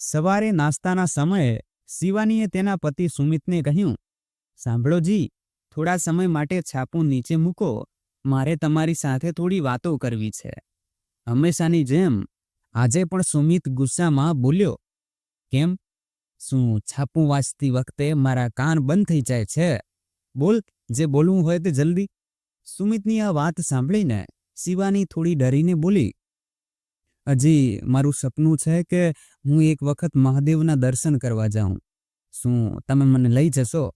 સવારે નાસ્તાના સમયે શિવાનીએ તેના પતિ સુમિતને કહ્યું, સાંભળો જી, થોડા સમય માટે છાપું નીચે મૂકો. મારે તમારી સાથે થોડી વાતો કરવી છે. હંમેશાની જેમ આજે પણ સુમિત ગુસ્સામાં બોલ્યો, કેમ? શું છાપું વાંચતી વખતે મારા કાન બંધ થઈ જાય છે? બોલ, જે બોલવું હોય તે જલ્દી. સુમિતની આ વાત સાંભળીને શિવાની થોડી ડરીને બોલી હજી મારું સપનું છે કે હું એક વખત મહાદેવના દર્શન કરવા જાઉં. શું તમે મને લઈ જશો?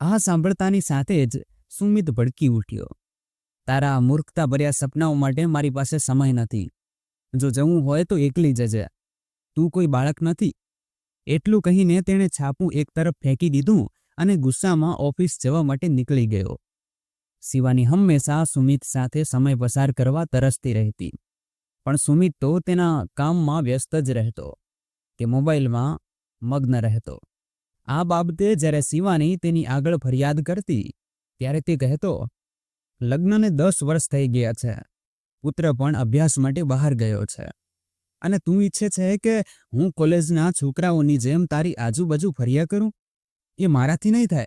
આ સાંભળતાની સાથે જ સુમિત ભડકી ઉઠ્યો. તારા મૂર્ખતા ભર્યા સપનાઓ માટે મારી પાસે સમય નથી. જો જવું હોય તો એકલી જજે. તું કોઈ બાળક નથી. એટલું કહીને તેણે છાપું એક તરફ ફેંકી દીધું અને ગુસ્સામાં ઓફિસ જવા માટે નીકળી ગયો. શિવાની હંમેશા સુમિત સાથે સમય પસાર કરવા તરસતી રહેતી. પણ સુમિત તો તેના કામમાં વ્યસ્ત જ રહેતો તે મોબાઈલમાં મગ્ન રહેતો. આ બાબતે જ્યારે શિવાની તેની આગળ ફરિયાદ કરતી, ત્યારે તે કહેતો, લગ્નને દસ વર્ષ થઈ ગયા છે. પુત્ર પણ અભ્યાસ માટે બહાર ગયો છે. અને તું ઈચ્છે છે કે હું કોલેજના છોકરાઓની જેમ તારી આજુબાજુ ફર્યા કરું? એ મારાથી નહીં થાય.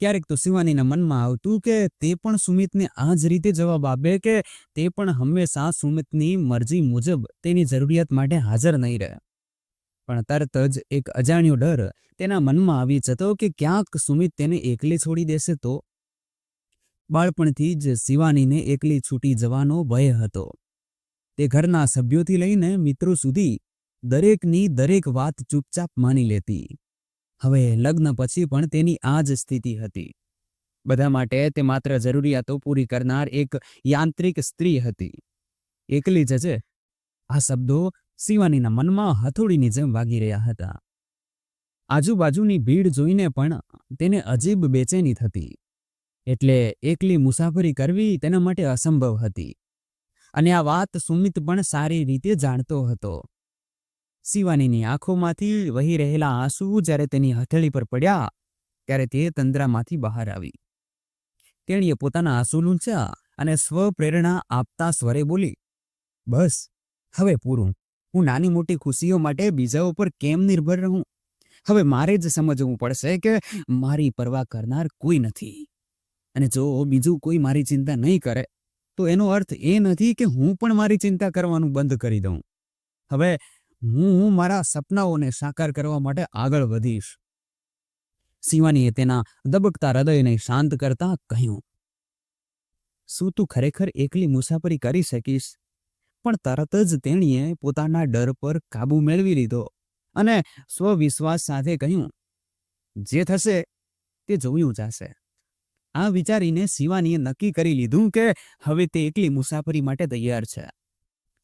ક્યારેક તો શિવાનીના મનમાં આવતું કે તે પણ સુમિતને આ જ રીતે જવાબ આપે કે તે પણ હંમેશા સુમિતની મરજી મુજબ તેની જરૂરિયાત માટે હાજર નહીં રહે. પણ તરત જ એક અજાણ્યો ડર તેના મનમાં આવી જતો કે ક્યાંક સુમિત તેને એકલી છોડી દેશે તો? બાળપણથી જ શિવાનીને એકલી છૂટી જવાનો ભય હતો. તે ઘરના સભ્યોથી લઈને મિત્રો સુધી દરેકની દરેક વાત ચૂપચાપ માની લેતી. હવે લગ્ન પછી પણ તેની આ જ સ્થિતિ હતી. બધા માટે તે માત્ર જરૂરિયાતો પૂરી કરનાર એક યાંત્રિક સ્ત્રી હતી. એકલી જજે આ શબ્દો શિવાનીના મનમાં હથોડીની જેમ વાગી રહ્યા હતા. આજુબાજુની ભીડ જોઈને પણ તેને અજીબ બેચેની થતી. એટલે એકલી મુસાફરી કરવી તેના માટે અસંભવ હતી. અને આ વાત સુમિત પણ સારી રીતે જાણતો હતો. શિવાનીની આંખોમાંથી વહી રહેલા આંસુ જ્યારે તેની હથેળી પર પડ્યા, ત્યારે તે તંદ્રામાંથી બહાર આવી. તેણીએ પોતાના આંસુ લૂંચ્યા અને સ્વપ્રેરણા આપતા સ્વરે બોલી, બસ, હવે પૂરું. હું નાની મોટી ખુશીઓ માટે બીજા ઉપર કેમ નિર્ભર રહું? હવે મારે જ સમજવું પડશે કે મારી પરવા કરનાર કોઈ નથી. અને જો બીજું કોઈ મારી ચિંતા નહીં કરે, તો એનો અર્થ એ નથી કે હું પણ મારી ચિંતા કરવાનું બંધ કરી દઉં. હવે હું મારા સપનાઓને સાકાર કરવા માટે આગળ વધીશ. શિવાનીએ તેના દબકતા હૃદયને શાંત કરતા કહ્યું, શું તું ખરેખર એકલી મુસાફરી કરી શકીશ? પણ તરત જ તેણીએ પોતાના ડર પર કાબુ મેળવી લીધો અને સ્વવિશ્વાસ સાથે કહ્યું, જે થશે તે જોયું જશે. આ વિચારીને શિવાનીએ નક્કી કરી લીધું કે હવે તે એકલી મુસાફરી માટે તૈયાર છે.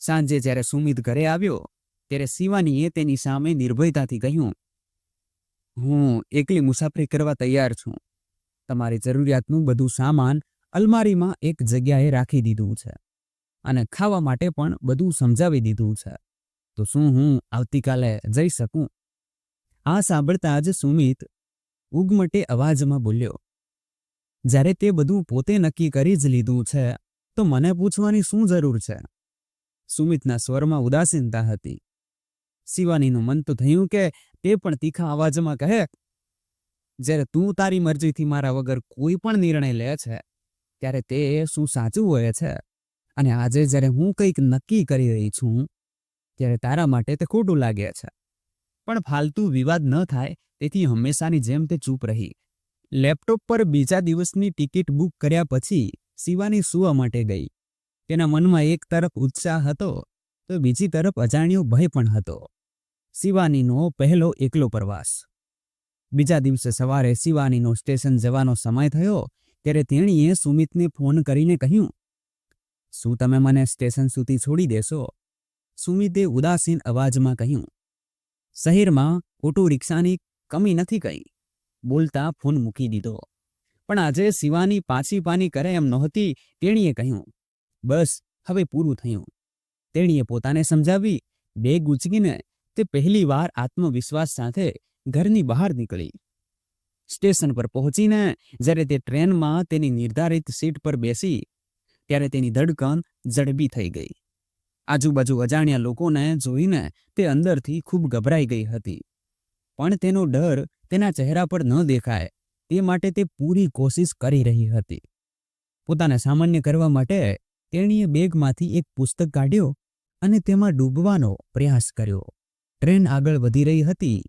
સાંજે જ્યારે સુમિત ઘરે આવ્યો ત્યારે શિવાનીએ તેની સામે નિર્ભયતાથી કહ્યું, હું એકલી મુસાફરી કરવા તૈયાર છું. તમારી જરૂરિયાતનું બધું સામાન અલમારીમાં એક જગ્યાએ રાખી દીધું છે અને ખાવા માટે પણ બધું સમજાવી દીધું છે. તો શું હું આવતીકાલે જઈ શકું? આ સાંભળતા જ સુમિત ઉગમટે અવાજમાં બોલ્યો, જ્યારે તે બધું પોતે નક્કી કરી જ લીધું છે, તો મને પૂછવાની શું જરૂર છે? સુમિતના સ્વરમાં ઉદાસીનતા હતી. શિવાનીનું મન તો થયું કે તે પણ તીખા અવાજમાં કહે, જ્યારે તું તારી મરજીથી મારા વગર કોઈ પણ નિર્ણય લે છે, ત્યારે તે શું સાચું હોય છે? અને આજે જ્યારે હું કંઈક નક્કી કરી રહી છું, ત્યારે તારા માટે તે ખોટું લાગે છે. પણ ફાલતુ વિવાદ ન થાય, તેથી હંમેશાની જેમ તે ચૂપ રહી. લેપટોપ પર બીજા દિવસની ટિકિટ બુક કર્યા પછી શિવાની સુવા માટે ગઈ. તેના મનમાં એક તરફ ઉત્સાહ હતો, તો બીજી તરફ અજાણ્યો ભય પણ હતો. શિવાનીનો પહેલો એકલો પ્રવાસ. બીજા દિવસે સવારે શિવાનીનો સ્ટેશન જવાનો સમય થયો ત્યારે તેણીએ સુમિતને ફોન કરીને કહ્યું, શું તમે મને સ્ટેશન સુધી છોડી દેશો? સુમિતે ઉદાસીન અવાજમાં કહ્યું, શહેરમાં ઓટો રિક્ષાની કમી નથી કહી બોલતા ફોન મૂકી દીધો. પણ આજે શિવાની પાછી પાની કરે એમ નહોતી તેણીએ કહ્યું, બસ, હવે પૂરું થયું. તેણીએ પોતાને સમજાવી બેગ ઉચકીને તે પહેલી વાર આત્મવિશ્વાસ સાથે ઘરની બહાર નીકળી. સ્ટેશન પર પહોંચીને જ્યારે તે ટ્રેનમાં તેની નિર્ધારિત સીટ પર બેસી, ત્યારે તેની ધડકન ઝડપી થઈ ગઈ. આજુબાજુ અજાણ્યા લોકોને જોઈને તે અંદરથી ખૂબ ગભરાઈ ગઈ હતી. પણ તેનો ડર તેના ચહેરા પર ન દેખાય, તે માટે તે પૂરી કોશિશ કરી રહી હતી. પોતાને સામાન્ય કરવા માટે તેણીએ બેગમાંથી એક પુસ્તક કાઢ્યો અને તેમાં ડૂબવાનો પ્રયાસ કર્યો. ટ્રેન આગળ વધી રહી હતી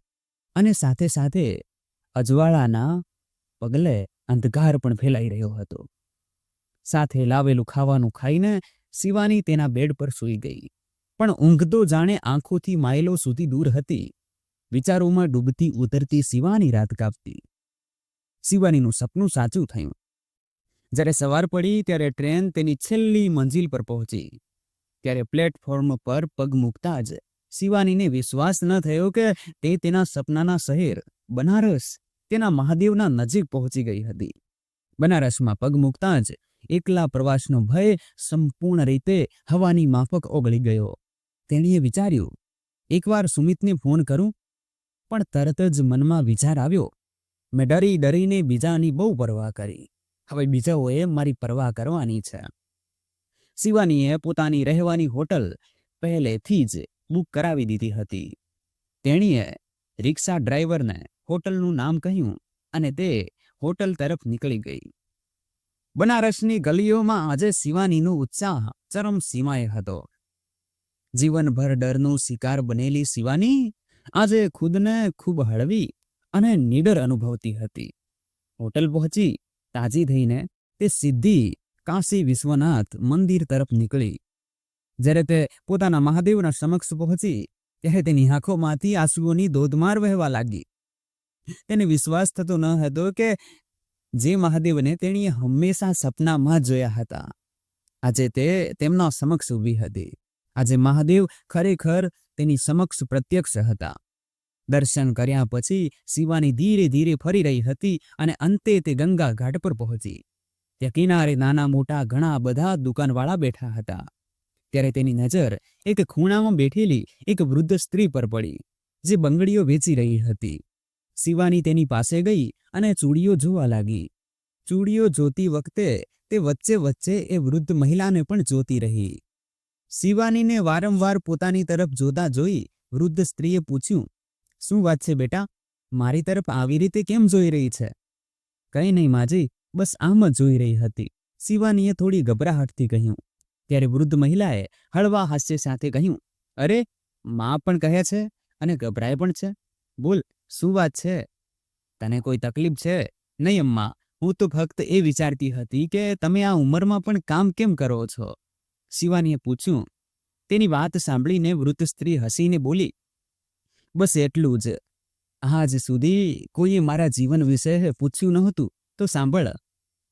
અને સાથે સાથે અજવાળાના પગલે અંધકાર પણ ફેલાઈ રહ્યો હતો. સાથે લાવેલું ખાવાનું ખાઈને શિવાની તેના બેડ પર સૂઈ ગઈ. પણ ઊંઘ તો જાણે આંખોથી માઇલો સુધી દૂર હતી. વિચારોમાં ડૂબતી ઉતરતી શિવાની રાત કાપતી. શિવાનીનું સપનું સાચું થયું. જ્યારે સવાર પડી ત્યારે ટ્રેન તેની છેલ્લી મંજિલ પર પહોંચી. ત્યારે પ્લેટફોર્મ પર પગ મૂકતા જ શિવાનીને વિશ્વાસ ન થયો કે તે તેના સપનાના શહેર, બનારસ, તેના મહાદેવના નજીક પહોંચી ગઈ હતી. બનારસમાં પગ મૂકતા જ એકલા પ્રવાસનો ભય સંપૂર્ણ રીતે હવાની માફક ઓગળી ગયો. તેણીએ વિચાર્યું, એકવાર સુમિતને ફોન કરું. પણ તરત જ મનમાં વિચાર આવ્યો, મેં ડરી ડરીને બીજાની બહુ પરવા કરી. હવે બીજાઓએ મારી પરવા કરવાની છે. શિવાનીએ પોતાની રહેવાની હોટલ પહેલેથી જ બુક કરાવી દીધી હતી. તેણીએ રિક્ષા ડ્રાઈવરને હોટલનું નામ કહ્યું અને તે હોટલ તરફ નીકળી ગઈ. બનારસની ગલીઓમાં આજે શિવાનીનો ઉત્સાહ ચરમ સીમાએ હતો. જીવનભર ડરનો શિકાર બનેલી શિવાની આજે ખુદને ખૂબ હળવી અને નીડર અનુભવતી હતી. હોટલ પહોંચી તાજી થઈને તે સીધી કાશી વિશ્વનાથ મંદિર તરફ નીકળી. જ્યારે તે પોતાના મહાદેવના સમક્ષ પહોંચી, ત્યારે તેની આંખોમાંથી આંસુઓની ધોધમાર વહેવા લાગી. તેને વિશ્વાસ થતો ન હતો કે જે મહાદેવને તેણીએ હંમેશા સપનામાં જોયા હતા. આજે તે તેમના સમક્ષ ઊભી હતી. આજે મહાદેવ ખરેખર તેની સમક્ષ પ્રત્યક્ષ હતા. દર્શન કર્યા પછી શિવાની ધીરે ધીરે ફરી રહી હતી અને અંતે તે ગંગા ઘાટ પર પહોંચી. ત્યાં કિનારે નાના મોટા ઘણા બધા દુકાનવાળા બેઠા હતા. ત્યારે તેની નજર એક ખૂણામાં બેઠેલી એક વૃદ્ધ સ્ત્રી પર પડી, જે બંગડીઓ વેચી રહી હતી. શિવાની તેની પાસે ગઈ અને ચૂડીઓ જોવા લાગી. ચૂડીઓ જોતી વખતે તે વચ્ચે વચ્ચે એ વૃદ્ધ મહિલાને પણ જોતી રહી. શિવાનીને વારંવાર પોતાની તરફ જોતા જોઈ વૃદ્ધ સ્ત્રીએ પૂછ્યું, શું વાત છે બેટા? મારી તરફ આવી રીતે કેમ જોઈ રહી છે? કંઈ નહીં માજી, બસ આમ જ જોઈ રહી હતી. શિવાનીએ થોડી ગભરાહટથી કહ્યું ત્યારે વૃદ્ધ મહિલાએ હળવા હાસ્ય સાથે કહ્યું, અરે, માં પણ કહે છે અને ગભરાય પણ છે. બોલ, શું વાત છે? તને કોઈ તકલીફ છે? નહીં અમ્મા, હું તો ફક્ત એ વિચારતી હતી કે તમે આ ઉંમરમાં પણ કામ કેમ કરો છો? શિવાનીએ પૂછ્યું. તેની વાત સાંભળીને વૃદ્ધ સ્ત્રી હસીને બોલી, બસ એટલું જ. આજ સુધી કોઈએ મારા જીવન વિશે પૂછ્યું નહોતું, તો સાંભળ.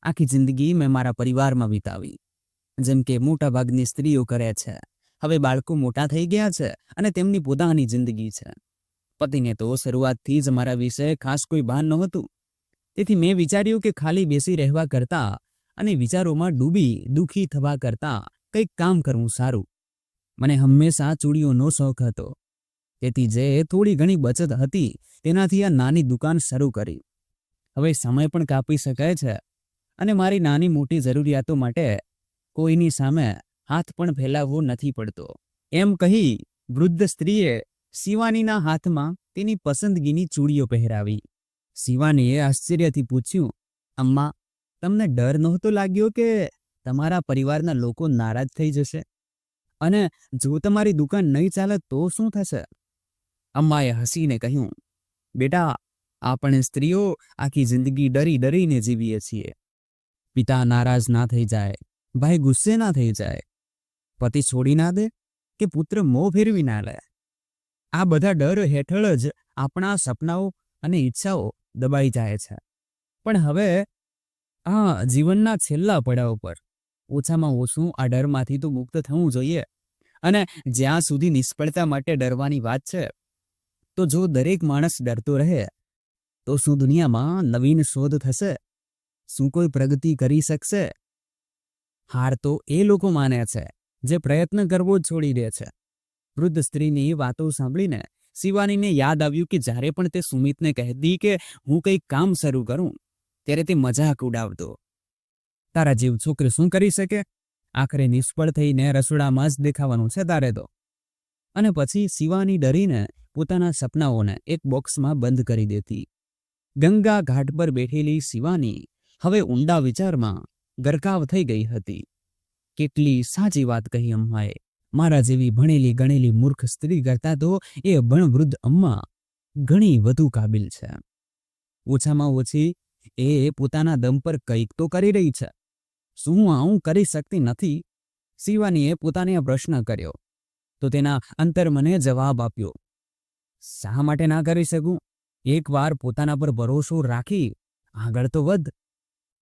આખી જિંદગી મેં મારા પરિવારમાં વિતાવી. જેમ કે મોટાભાગની સ્ત્રીઓ કરે છે. હવે બાળકો મોટા થઈ ગયા છે અને તેમની પોતાની જિંદગી છે. પતિને તો શરૂઆતથી જ મારા વિશે ખાસ કોઈ ભાન નહોતું. તેથી મેં વિચાર્યું કે ખાલી બેસી રહેવા કરતા અને વિચારોમાં ડૂબી દુઃખી થવા કરતા કંઈક કામ કરવું સારું. મને હંમેશા ચૂડીઓનો શોખ હતો. તેથી જે થોડી ઘણી બચત હતી તેનાથી આ નાની દુકાન શરૂ કરી. હવે સમય પણ કાપી શકાય છે અને મારી નાની મોટી જરૂરિયાતો માટે કોઈની સામે હાથ પણ ફેલાવવો નથી પડતો. એમ કહી વૃદ્ધ સ્ત્રીએ શિવાનીના હાથમાં તેની પસંદગીની ચૂડીઓ પહેરાવી. શિવાનીએ આશ્ચર્યથી પૂછ્યું, અમ્મા, તમને ડર નહોતો લાગ્યો કે તમારા પરિવારના લોકો નારાજ થઈ જશે? અને જો તમારી દુકાન નહીં ચાલે તો શું થશે? અમ્માએ હસીને કહ્યું, બેટા, આપણે સ્ત્રીઓ આખી જિંદગી ડરી ડરીને જીવીએ છીએ. પિતા નારાજ ના થઈ જાય. ભાઈ ગુસ્સે ના થઈ જાય. પતિ છોડી ના દે કે પુત્ર મોં ફેરવી ના લે. આ બધા ડર હેઠળ જ આપણા સપનાઓ અને ઈચ્છાઓ દબાઈ જાય છે. પણ હવે આ જીવનના છેલ્લા પડાવ પર ઓછામાં ઓછું આ ડરમાંથી તો મુક્ત થવું જોઈએ. અને જ્યાં સુધી નિષ્ફળતા માટે ડરવાની વાત છે, તો જો દરેક માણસ ડરતો રહે, તો શું દુનિયામાં નવીન શોધ થશે? શું કોઈ પ્રગતિ કરી શકશે? હાર તો એ લોકો માને છે, જે પ્રયત્ન કરવો છોડી દે છે. વૃદ્ધ સ્ત્રીની વાતો સાંભળીને શિવાનીને યાદ આવ્યું કે જ્યારે પણ તે સુમિતને કહેતી કે હું કંઈક કામ શરૂ કરું, ત્યારે તે મજાક ઉડાવતો. તારા જીવ છોકરી શું કરી શકે? આખરે નિષ્ફળ થઈને રસોડામાં જ દેખાવાનું છે તારે તો. અને પછી શિવાની ડરીને પોતાના સપનાઓને એક બોક્સમાં બંધ કરી દેતી. ગંગા ઘાટ પર બેઠેલી શિવાની હવે ઊંડા વિચારમાં ગરકાવ થઈ ગઈ હતી. કેટલી સાચી વાત કહી અમ્માએ. મારા જેવી ભણેલી ગણેલી મૂર્ખ સ્ત્રી કરતાં તો એ ભણવૃદ્ધ અમ્મા ઘણી વધુ કાબિલ છે. ઓછામાં ઓછી એ પોતાના દમ પર કંઈક તો કરી રહી છે. શું આવું કરી શકતી નથી? શિવાનીએ પોતાને પ્રશ્ન કર્યો. તો તેના અંતર મને જવાબ આપ્યો. શા માટે ના કરી શકું? એકવાર પોતાના પર ભરોસો રાખી આગળ તો વધ.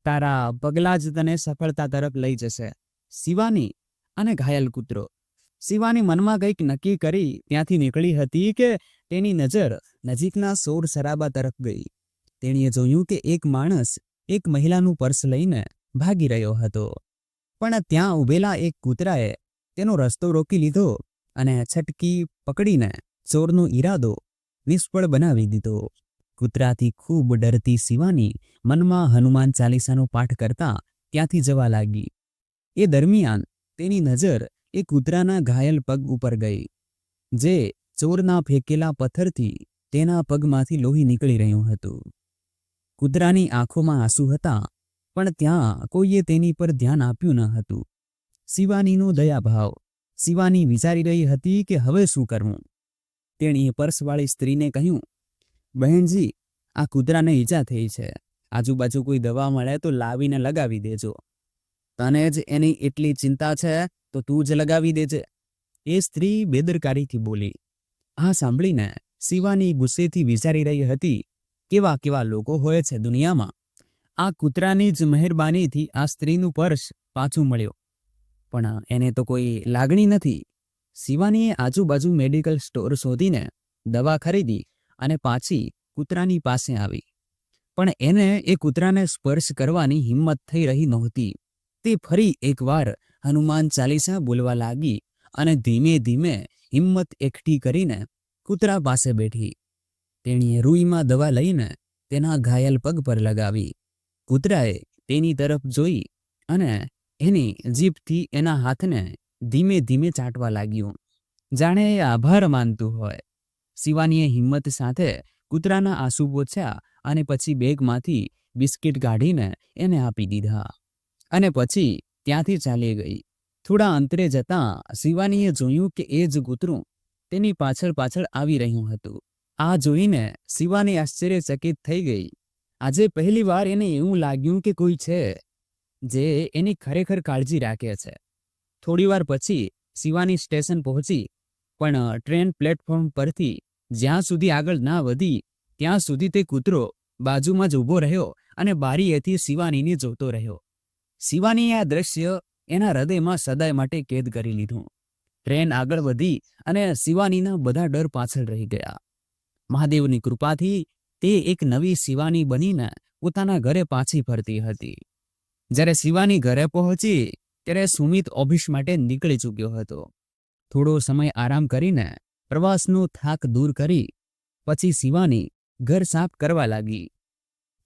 તારા પગલાં જ તને સફળતા તરફ લઈ જશે. શિવાની અને ઘાયલ કૂતરો. શિવાની મનમાં કંઈક નક્કી કરી ત્યાંથી નીકળી હતી કે તેની નજર નજીકના સોર સરાબા તરફ ગઈ. તેણીએ જોયું કે એક માણસ એક મહિલાનું પર્સ લઈને ભાગી રહ્યો હતો. પણ ત્યાં ઊભેલા એક કૂતરાએ તેનો રસ્તો રોકી લીધો અને છટકી પકડીને ચોરનો ઈરાદો નિષ્ફળ બનાવી દીધો. કૂતરાથી ખૂબ ડરતી શિવાની મનમાં હનુમાન ચાલીસાનો પાઠ કરતા ત્યાંથી જવા લાગી. એ દરમિયાન તેની નજર એ કૂતરાના ઘાયલ પગ ઉપર ગઈ, જે ચોરના ફેંકેલા પથ્થરથી તેના પગમાંથી લોહી નીકળી રહ્યું હતું. કૂતરાની આંખોમાં આંસુ હતા, પણ ત્યાં કોઈએ તેની પર ધ્યાન આપ્યું ન હતું. શિવાનીનો દયાભાવ, શિવાની વિચારી રહી હતી કે હવે શું કરવું? તેણીએ પર્સવાળી સ્ત્રીને કહ્યું બહેનજી, આ કૂતરાને ઈજા થઈ છે. આજુબાજુ કોઈ દવા મળે તો લાવીને લગાવી દેજો. તને જ એની એટલી ચિંતા છે તો તું જ લગાવી દેજે. એ સ્ત્રી બેદરકારીથી બોલી આ સાંભળીને, શિવાની ગુસ્સેથી વિચારી રહી હતી. કેવા કેવા લોકો હોય છે દુનિયામાં. આ કૂતરાની જ મહેરબાનીથી આ સ્ત્રીનું પર્સ પાછું મળ્યો. પણ એને તો કોઈ લાગણી નથી. શિવાનીએ આજુબાજુ મેડિકલ સ્ટોર શોધીને દવા ખરીદી. અને પાછી કૂતરાની પાસે આવી. પણ એને એ કૂતરાને સ્પર્શ કરવાની હિંમત થઈ રહી નહોતી. તે ફરી એકવાર હનુમાન ચાલીસા બોલવા લાગી અને ધીમે ધીમે હિંમત એકઠી કરીને કૂતરા પાસે બેઠી. તેણીએ રૂઈમાં દવા લઈને તેના ઘાયલ પગ પર લગાવી. કૂતરાએ તેની તરફ જોઈ અને એની જીભથી એના હાથને ધીમે ધીમે ચાટવા લાગ્યું. જાણે એ આભાર માનતું હોય. શિવાનીએ હિંમત સાથે કૂતરાના આંસુ પોછ્યા અને પછી બેગમાંથી બિસ્કિટ કાઢીને એને આપી દીધા. અને પછી ત્યાંથી ચાલી ગઈ. થોડા અંતરે જતાં શિવાનીએ જોયું કે એ જ કૂતરું તેની પાછળ પાછળ આવી રહ્યું હતું. આ જોઈને શિવાની આશ્ચર્યચકિત થઈ ગઈ. આજે પહેલીવાર એને એવું લાગ્યું કે કોઈ છે જે એની ખરેખર કાળજી રાખે છે. થોડીવાર પછી શિવાની સ્ટેશન પહોંચી, પણ ટ્રેન પ્લેટફોર્મ પરથી જ્યાં સુધી આગળ ના વધી, ત્યાં સુધી તે કૂતરો બાજુમાં જ ઊભો રહ્યો અને બારીએથી શિવાનીને જોતો રહ્યો. શિવાનીએ આ દ્રશ્ય એના હૃદયમાં સદાય માટે કેદ કરી લીધું. ટ્રેન આગળ વધી અને શિવાનીના બધા ડર પાછળ રહી ગયા. મહાદેવની કૃપાથી તે એક નવી શિવાની બનીને પોતાના ઘરે પાછી ફરતી હતી. જ્યારે શિવાની ઘરે પહોંચી, ત્યારે સુમિત ઓફિસ માટે નીકળી ચૂક્યો હતો. થોડો સમય આરામ કરીને પ્રવાસનો થાક દૂર કરી પછી શિવાની ઘર સાફ કરવા લાગી.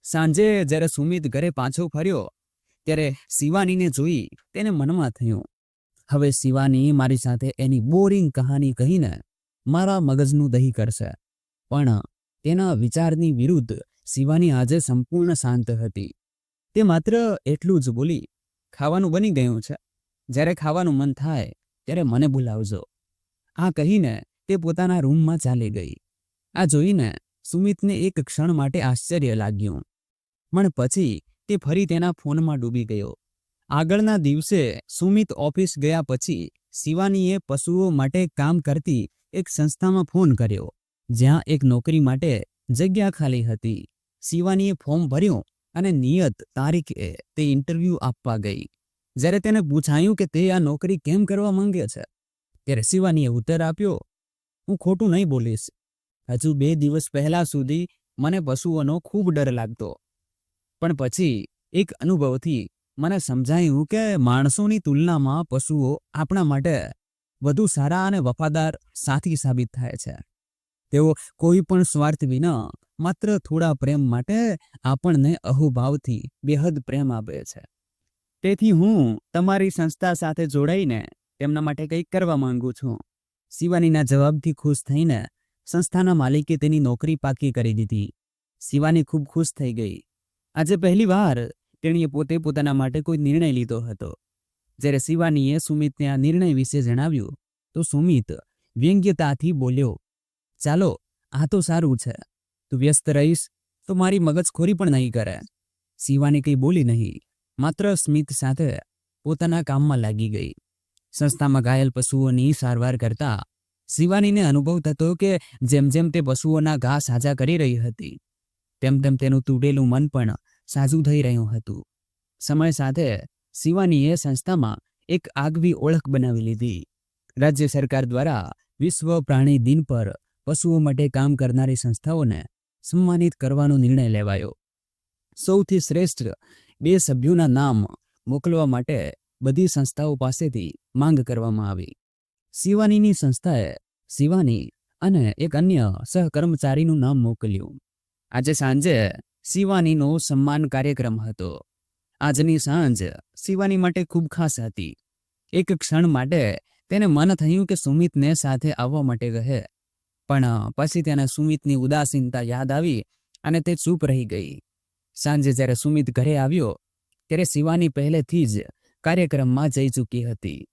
સાંજે જ્યારે સુમિત ઘરે પાછો ફર્યો, ત્યારે શિવાનીને જોઈ તેને મનમાં થયું, હવે શિવાની મારી સાથે એની બોરિંગ કહાની કહીને મારા મગજનું દહી કરશે. પણ તેના વિચારની વિરુદ્ધ શિવાની આજે સંપૂર્ણ શાંત હતી. તે માત્ર એટલું જ બોલી, ખાવાનું બની ગયું છે. જ્યારે ખાવાનું મન થાય, ત્યારે મને બોલાવજો. આ કહીને તે પોતાના રૂમમાં ચાલી ગઈ. આ જોઈને સુમિતને એક ક્ષણ માટે આશ્ચર્ય લાગ્યું. પણ પછી તે ફરી તેના ફોનમાં ડૂબી ગયો. આગળના દિવસે સુમિત ઓફિસ ગયા પછી શિવાનીએ પશુઓ માટે કામ કરતી એક સંસ્થામાં ફોન કર્યો, જ્યાં એક નોકરી માટે જગ્યા ખાલી હતી. શિવાનીએ ફોર્મ ભર્યું અને નિયત તારીખે તે ઇન્ટરવ્યૂ આપવા ગઈ. જ્યારે તેને પૂછાયું કે તે આ નોકરી કેમ કરવા માંગે છે, ત્યારે શિવાનીએ ઉત્તર આપ્યો હું ખોટું નહીં બોલીશ. હજુ બે દિવસ પહેલા સુધી મને પશુઓનો ખૂબ ડર લાગતો. પણ પછી એક અનુભવથી મને સમજાયું કે માણસોની તુલનામાં પશુઓ આપણા માટે વધુ સારા અને વફાદાર સાથી સાબિત થાય છે. તેઓ કોઈ પણ સ્વાર્થ વિના માત્ર થોડા પ્રેમ માટે આપણને અહોભાવથી બેહદ પ્રેમ આપે છે. તેથી હું તમારી સંસ્થા સાથે જોડાઈને તેમના માટે કંઈક કરવા માંગુ છું. શિવાનીના જવાબથી ખુશ થઈને સંસ્થાના માલિકે તેની નોકરી પાકી કરી દીધી. શિવાની ખૂબ ખુશ થઈ ગઈ. આજે પહેલી વાર તેણીએ પોતે પોતાના માટે કોઈ નિર્ણય લીધો હતો. જ્યારે શિવાનીએ સુમિતને આ નિર્ણય વિશે જણાવ્યું, તો સુમિત વ્યંગ્યતાથી બોલ્યો, ચાલો, આ તો સારું છે. તું વ્યસ્ત રહીશ, તો મારી મગજખોરી પણ નહીં કરે. શિવાની કંઈ બોલી નહીં. માત્ર સ્મિત સાથે પોતાના કામમાં લાગી ગઈ. સંસ્થામાં ઘાયલ પશુઓની સારવાર કરતા શિવાનીને અનુભવ થતો કે જેમ જેમ તે પશુઓના ઘા સાજા કરી રહી હતી, તેમ તેમ તેનું તૂટેલું મન પણ સાજું થઈ રહ્યું હતું. સમય સાથે શિવાનીએ સંસ્થામાં એક આગવી ઓળખ બનાવી લીધી. રાજ્ય સરકાર દ્વારા વિશ્વ પ્રાણી દિન પર પશુઓ માટે કામ કરનારી સંસ્થાઓને સન્માનિત કરવાનો નિર્ણય લેવાયો. સૌથી શ્રેષ્ઠ બે સભ્યોના નામ મોકલવા માટે બધી સંસ્થાઓ પાસેથી માંગ કરવામાં આવી. શિવાનીની સંસ્થાએ શિવાની અને એક અન્ય સહકર્મચારીનું નામ મોકલ્યું. આજે સાંજે શિવાનીનો સન્માન કાર્યક્રમ હતો. આજની સાંજ શિવાની માટે ખૂબ ખાસ હતી. એક ક્ષણ માટે તેને મન થયું કે સુમિતને સાથે આવવા માટે કહે. પણ પછી તેને સુમિતની ઉદાસીનતા યાદ આવી અને તે ચૂપ રહી ગઈ. સાંજે જ્યારે સુમિત ઘરે આવ્યો, ત્યારે શિવાની પહેલેથી જ કાર્યક્રમમાં જઈ ચૂકી હતી.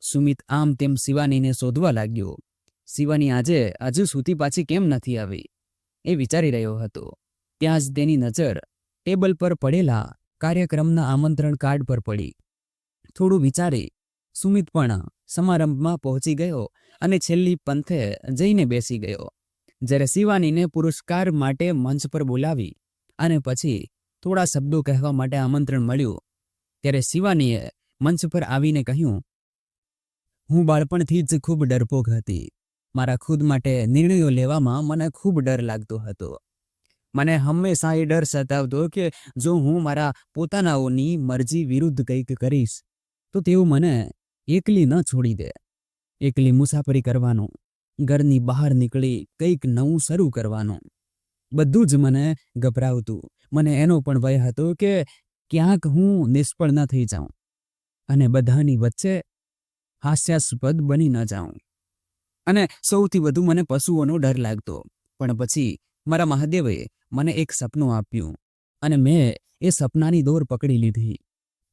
સુમિત આમ તેમ શિવાનીને શોધવા લાગ્યો. શિવાની આજે હજુ સુધી પાછી કેમ નથી આવી? એ વિચારી રહ્યો હતો. ત્યાં જ તેની નજર ટેબલ પર પડેલા કાર્યક્રમના આમંત્રણ કાર્ડ પર પડી. થોડું વિચારી સુમિત પણ સમારંભમાં પહોંચી ગયો અને છેલ્લી પંથે જઈને બેસી ગયો. જ્યારે શિવાનીને પુરસ્કાર માટે મંચ પર બોલાવી અને પછી થોડા શબ્દો કહેવા માટે આમંત્રણ મળ્યું. ત્યારે શિવાનીએ મંચ પર આવીને કહ્યું, હું બાળપણથી જ ખૂબ ડરપોક હતી. મારા ખુદ માટે નિર્ણયો લેવામાં મને ખૂબ ડર લાગતો હતો. મને હંમેશા એ ડર સતાવતો કે જો હું મારા પોતાનાઓની મરજી વિરુદ્ધ કંઈક કરીશ, તો તેઓ મને એકલી ન છોડી દે. એકલી મુસાફરી કરવાનું, ઘરની બહાર નીકળી કંઈક નવું શરૂ કરવાનું. બધું જ મને ગભરાવતું. મને એનો પણ ભય હતો કે ક્યાંક હું નિષ્ફળ ન થઈ જાઉં અને બધાની વચ્ચે હાસ્યાસ્પદ બની ન જાઉં. અને સૌથી વધુ મને પશુઓનો ડર લાગતો. પણ પછી મારા મહાદેવે મને એક સપનું આપ્યું અને મેં એ સપનાની દોર પકડી લીધી.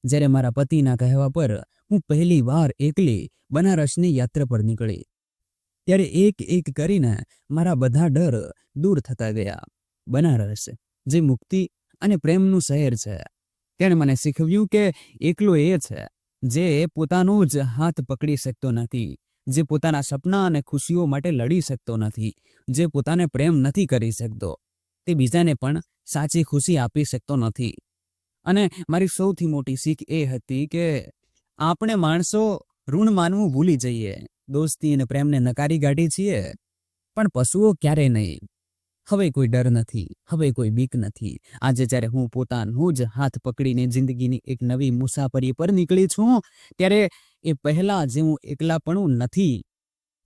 જ્યારે મારા પતિના કહેવા પર હું પહેલી વાર એકલી બનારસની યાત્રા પર નીકળી, ત્યારે એક એક કરીને મારા બધા ડર દૂર થતા ગયા. બનારસ, જે મુક્તિ અને પ્રેમનું શહેર છે. તેણે મને શીખવ્યું કે એકલો એ છે જે પોતાનો જ હાથ પકડી શકતો નથી, જે પોતાના સપના અને ખુશીઓ માટે લડી શકતો નથી, જે પોતાને પ્રેમ નથી કરી શકતો, તે બીજાને પણ સાચી ખુશી આપી શકતો નથી. અને મારી સૌથી મોટી શીખ એ હતી કે આપણે માણસો ઋણ માનવું ભૂલી જઈએ, દોસ્તી અને પ્રેમને નકારી કાઢી છીએ, પણ પશુઓ ક્યારેય નહીં. હવે કોઈ ડર નથી, હવે કોઈ બીક નથી. આજે જ્યારે હું પોતાનું જ હાથ પકડીને જિંદગીની એક નવી મુસાફરી પર નીકળી છું, ત્યારે એ પહેલા જેવું એકલાપણું નથી.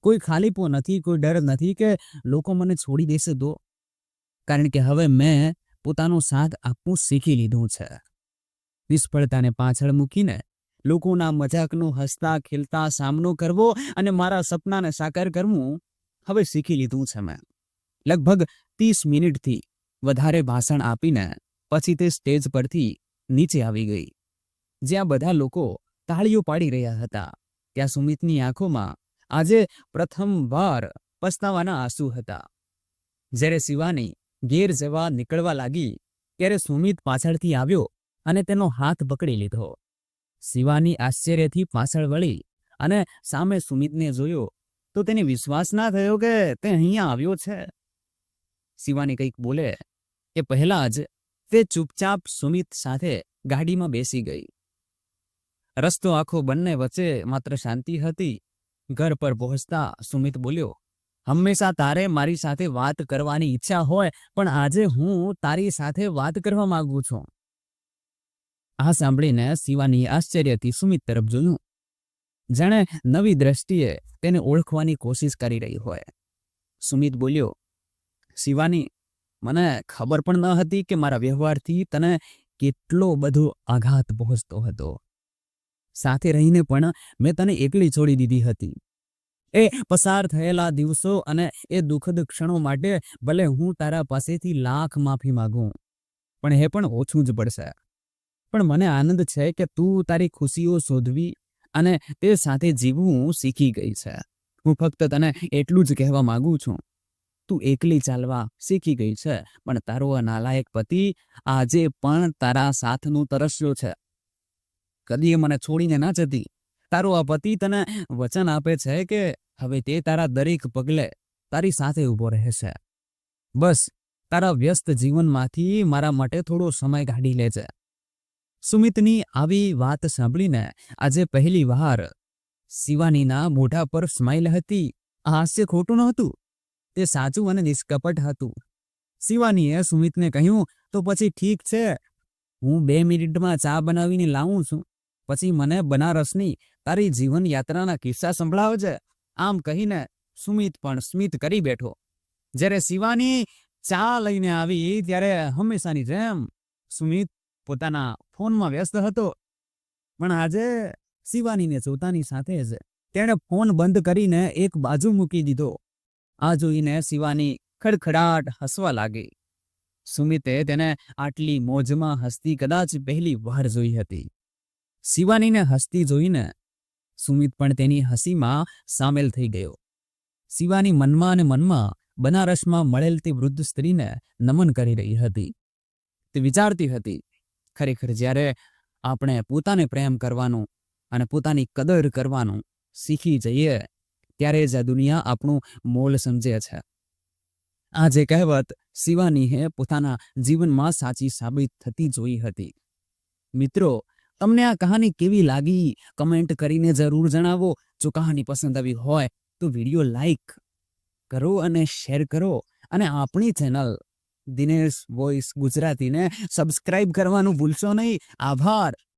કોઈ ખાલીપો નથી, કોઈ ડર નથી કે લોકો મને છોડી દેશે તો કારણ કે હવે મેં પોતાનો સાથ આપવું શીખી લીધું છે. નિષ્ફળતાને પાછળ મૂકીને લોકોના મજાકનો હસતા, ખીલતા સામનો કરવો અને મારા સપનાને સાકાર કરવું હવે શીખી લીધું છે મેં. લગભગ ત્રીસ મિનિટથી વધારે ભાષણ આપીને પછી તે સ્ટેજ પરથી નીચે આવી ગઈ. જ્યાં બધા લોકો તાળીઓ પાડી રહ્યા હતા. ત્યાં સુમિતની આંખોમાં આજે પ્રથમવાર પસ્તાવાના આંસુ હતા. જ્યારે શિવાની ઘેર જવા નીકળવા લાગી, ત્યારે સુમિત પાછળથી આવ્યો અને તેનો હાથ પકડી લીધો. શિવાની આશ્ચર્યથી પાછળ વળી અને સામે સુમિતને જોયો, તો તેને વિશ્વાસ ના થયો કે તે અહીંયા આવ્યો છે. શિવાની કંઈક બોલે એ પહેલાં જ તે ચૂપચાપ સુમિત સાથે ગાડીમાં બેસી ગઈ. રસ્તો આખો બંને વચ્ચે માત્ર શાંતિ હતી. ઘર પર પહોંચતા સુમિત બોલ્યો, હંમેશા તારે મારી સાથે વાત કરવાની ઈચ્છા હોય, પણ આજે હું તારી સાથે વાત કરવા માંગુ છું. આ સાંભળીને શિવાની આશ્ચર્યથી સુમિત તરફ જોયું. જાણે નવી દ્રષ્ટિએ તેને ઓળખવાની કોશિશ કરી રહી હોય. સુમિત બોલ્યો શિવાની મને ખબર પણ ન હતી કે મારા વ્યવહારથી તને કેટલો બધો આઘાત પહોંચતો હતો. સાથે રહીને પણ મેં તને એકલી છોડી દીધી હતી. એ પસાર થયેલા દિવસો અને એ દુઃખદ ક્ષણો માટે ભલે હું તારા પાસેથી લાખ માફી માગું, પણ એ પણ ઓછું જ પડશે. પણ મને આનંદ છે કે તું તારી ખુશીઓ શોધવી અને તે સાથે જીવવું શીખી ગઈ છે. હું ફક્ત તને એટલું જ કહેવા માગું છું. તું એકલી ચાલવા શીખી ગઈ છે. પણ તારો આ નાલાયક પતિ આજે પણ તારા સાથનું તરસ્યો છે. કદી મને છોડીને ના જતી. તારો આ પતિ તને વચન આપે છે કે હવે તે તારા દરેક પગલે તારી સાથે ઊભો રહેશે. બસ, તારા વ્યસ્ત જીવનમાંથી મારા માટે થોડો સમય કાઢી લેજે. સુમિતની આવી વાત સાંભળીને આજે પહેલી વાર શિવાનીના મોઢા પર સ્માઇલ હતી. આ હાસ્ય ખોટું નહોતું તે સાચું અને નિષ્કપટ હતું. શિવાનીએ સુમિતને કહ્યું, તો પછી ઠીક છે. હું બે મિનિટમાં ચા બનાવીને લાવું છું. પછી મને બનારસની તારી જીવન યાત્રાના કિસ્સા સંભળાવજે. આમ કહીને સુમિત પણ સ્મિત કરી બેઠો. જ્યારે શિવાની ચા લઈને આવી ત્યારે હંમેશાની જેમ સુમિત પોતાના ફોનમાં વ્યસ્ત હતો. પણ આજે શિવાનીને જોતાની સાથે જ તેણે ફોન બંધ કરીને એક બાજુ મૂકી દીધો. આ જોઈને શિવાની ખડખડાટ હસવા લાગી. સુમિતે તેને આટલી મોજમાં હસતી કદાચ પહેલી વાર જોઈ હતી. શિવાનીને હસતી જોઈને સુમિત પણ તેની હસીમાં સામેલ થઈ ગયો. શિવાની મનમાં અને મનમાં બનારસમાં મળેલ તે વૃદ્ધ સ્ત્રીને નમન કરી રહી હતી. તે વિચારતી હતી, ખરેખર જ્યારે આપણે પોતાને પ્રેમ કરવાનું અને પોતાની કદર કરવાનું શીખી જઈએ ત્યારે જ દુનિયા આપણું મોલ સમજે છે. આ જે કહેવત શિવાનીએ પોતાના જીવનમાં સાચી સાબિત થતી જોઈ હતી. મિત્રો, તમને આ કહાની કેવી લાગી? કમેન્ટ કરીને જરૂર જણાવો. જો કહાની પસંદ આવી હોય, તો વીડિયો લાઈક કરો અને શેર કરો. અને આપણી ચેનલ દિનેશ વોઇસ ગુજરાતીને સબસ્ક્રાઇબ કરવાનું ભૂલશો નહીં. આભાર.